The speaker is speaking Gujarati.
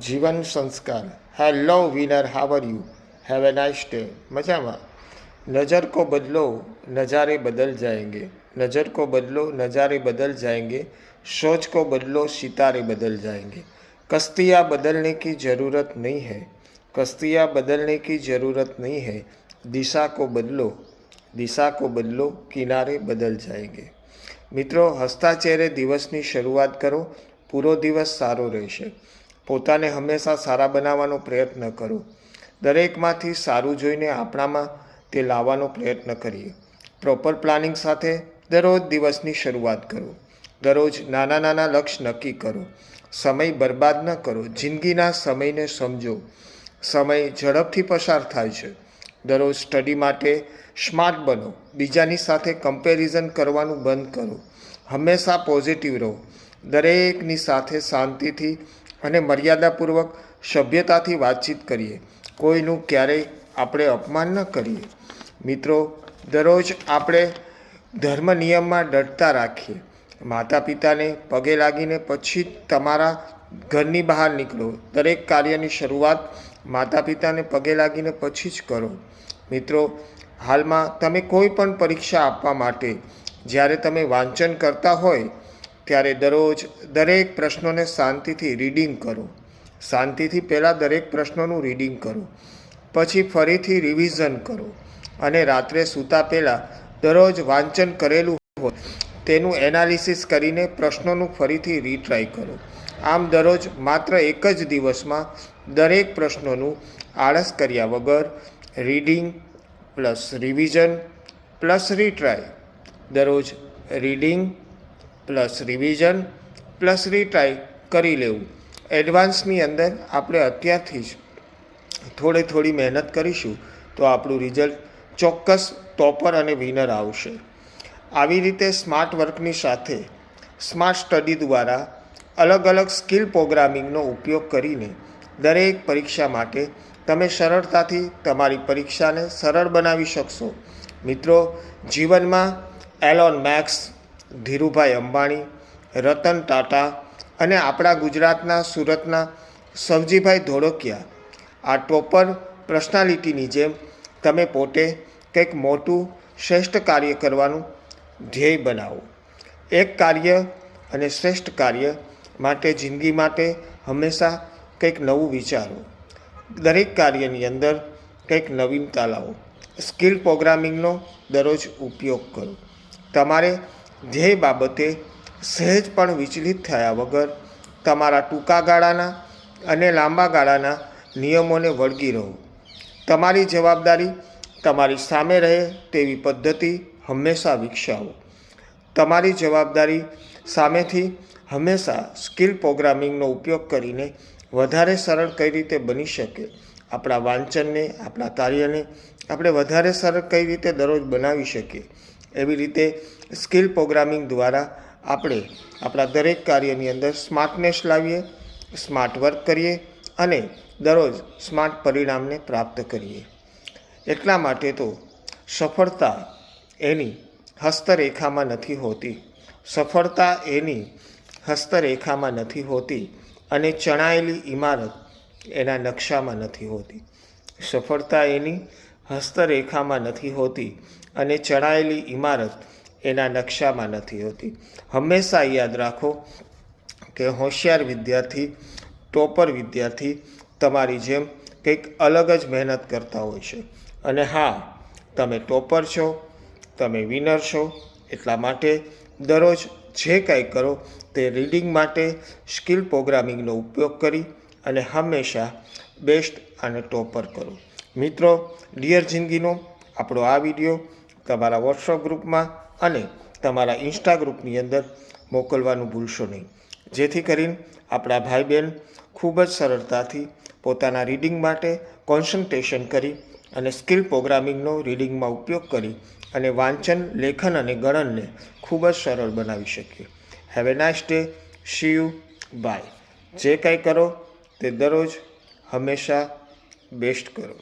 જીવન winner how are you have a nice nice मज़ा મજામાં? नज़र को बदलो नज़ारे बदल जाएँगे नज़र को बदलो नज़ारे बदल जाएँगे सोच को बदलो सितारे बदल जाएँगे कश्तियाँ बदलने की ज़रूरत नहीं है कश्तियाँ बदलने की ज़रूरत नहीं है दिशा को बदलो दिशा को बदलो किनारे बदल जाएँगे मित्रों हस्ताचेरे दिवस की शुरुआत करो पूरा दिवस सारो रहे પોતાને હંમેશા સારા બનાવવાનો પ્રયત્ન કરો. દરેકમાંથી સારું જોઈને આપણામાં તે લાવવાનો પ્રયત્ન કરીએ. પ્રોપર પ્લાનિંગ સાથે દરરોજ દિવસની શરૂઆત કરો. દરરોજ નાના નાના લક્ષ્ય નક્કી કરો. સમય બરબાદ ન કરો. જિંદગીના સમયને સમજો. સમય ઝડપથી પસાર થાય છે. દરરોજ સ્ટડી માટે સ્માર્ટ બનો. બીજાની સાથે કમ્પેરિઝન કરવાનું બંધ કરો. હંમેશા પોઝિટિવ રહો. દરેકની સાથે શાંતિથી અને મર્યાદાપૂર્વક સભ્યતાથી વાતચીત કરીએ. કોઈનું ક્યારેય આપણે અપમાન ન કરીએ. મિત્રો, દરરોજ આપણે ધર્મ નિયમમાં ડરતા રાખીએ. માતા પિતાને પગે લાગીને પછી તમારા ઘરની બહાર નીકળો. દરેક કાર્યની શરૂઆત માતા પિતાને પગે લાગીને પછી જ કરો. મિત્રો, હાલમાં તમે કોઈ પણ પરીક્ષા આપવા માટે જ્યારે તમે વાંચન કરતા હોય ત્યારે દરરોજ દરેક પ્રશ્નોને શાંતિથી રીડિંગ કરો. શાંતિથી પહેલાં દરેક પ્રશ્નોનું રીડિંગ કરો. પછી ફરીથી રિવિઝન કરો. અને રાત્રે સૂતા પહેલાં દરરોજ વાંચન કરેલું હોય તેનું એનાલિસિસ કરીને પ્રશ્નોનું ફરીથી રીટ્રાય કરો. આમ દરરોજ માત્ર એક જ દિવસમાં દરેક પ્રશ્નોનું આળસ કર્યા વગર reading plus revision plus retry દરરોજ reading plus revision plus retry કરી લેવું. એડવાન્સની અંદર આપણે અત્યારથી જ થોડી થોડી મહેનત કરીશું તો આપણું રિઝલ્ટ ચોક્કસ ટોપર અને વિનર આવશે. આવી રીતે સ્માર્ટ વર્કની સાથે સ્માર્ટ સ્ટડી દ્વારા અલગ અલગ સ્કિલ પ્રોગ્રામિંગનો ઉપયોગ કરીને દરેક પરીક્ષા માટે તમે સરળતાથી તમારી પરીક્ષાને સરળ બનાવી શકશો. મિત્રો, જીવનમાં એલોન મેક્સ ધીરુભાઈ અંબાણી, રતન ટાટા અને આપણા ગુજરાતના, સુરતના સવજીભાઈ ધોળકિયા. આ ટોપર પર્સનાલિટીની જેમ તમે પોતે કંઈક મોટું, શ્રેષ્ઠ કાર્ય કરવાનું ધ્યેય બનાવો. એક કાર્ય અને શ્રેષ્ઠ કાર્ય માટે, જિંદગી માટે હંમેશા કંઈક નવું વિચારો. દરેક કાર્યની અંદર કંઈક નવીનતા લાવો. સ્કિલ પ્રોગ્રામિંગનો દરરોજ ઉપયોગ કરો. તમારે ધ્યેય બાબતે સહેજ પણ વિચલિત થયા વગર તમારા ટૂંકા ગાળાના અને લાંબા ગાળાના નિયમોને વળગી રહો. તમારી જવાબદારી તમારી સામે રહે તેવી પદ્ધતિ હંમેશા વિકસાવો. તમારી જવાબદારી સામેથી હંમેશા સ્કિલ પ્રોગ્રામિંગનો ઉપયોગ કરીને વધારે સરળ કઈ રીતે બની શકે, આપણા વાંચનને, આપણા કાર્યને આપણે વધારે સરળ કઈ રીતે દરરોજ બનાવી શકીએ એવી રીતે સ્કિલ પ્રોગ્રામિંગ દ્વારા આપણે આપણા દરેક કાર્યની અંદર સ્માર્ટનેસ લાવીએ, સ્માર્ટ વર્ક કરીએ અને દરરોજ સ્માર્ટ પરિણામને પ્રાપ્ત કરીએ. એટલા માટે તો સફળતા એની હસ્તરેખામાં નથી હોતી. સફળતા એની હસ્તરેખામાં નથી હોતી અને ચણાયેલી ઇમારત એના નકશામાં નથી હોતી. સફળતા એની હસ્તરેખામાં નથી હોતી અને ચણાયેલી ઇમારત એના નકશામાં નથી હોતી. હંમેશા યાદ રાખો કે હોશિયાર વિદ્યાર્થી, ટોપર વિદ્યાર્થી તમારી જેમ કંઈક અલગ જ મહેનત કરતા હોય છે. અને હા, તમે ટોપર છો, તમે વિનર છો, એટલા માટે દરરોજ જે કાંઈ કરો તે રીડિંગ માટે સ્કિલ પ્રોગ્રામિંગનો ઉપયોગ કરી અને હંમેશા બેસ્ટ અને ટોપર કરો. મિત્રો ડિયર જિંદગીનો આપણો આ વીડિયો તમારા વોટ્સઅપ ગ્રુપમાં અને તમારા ઇન્સ્ટા ગ્રુપની અંદર મોકલવાનું ભૂલશો નહીં. જેથી કરીને આપણા ભાઈ બહેન ખૂબ જ સરળતાથી પોતાના રીડિંગ માટે કોન્સન્ટ્રેશન કરી અને સ્કિલ પ્રોગ્રામિંગનો રીડિંગમાં ઉપયોગ કરી અને વાંચન, લેખન અને ગણનને ખૂબ જ સરળ બનાવી શકીએ. Have a nice day see you bye જે કાંઈ કરો તે દરરોજ હંમેશા બેસ્ટ કરો.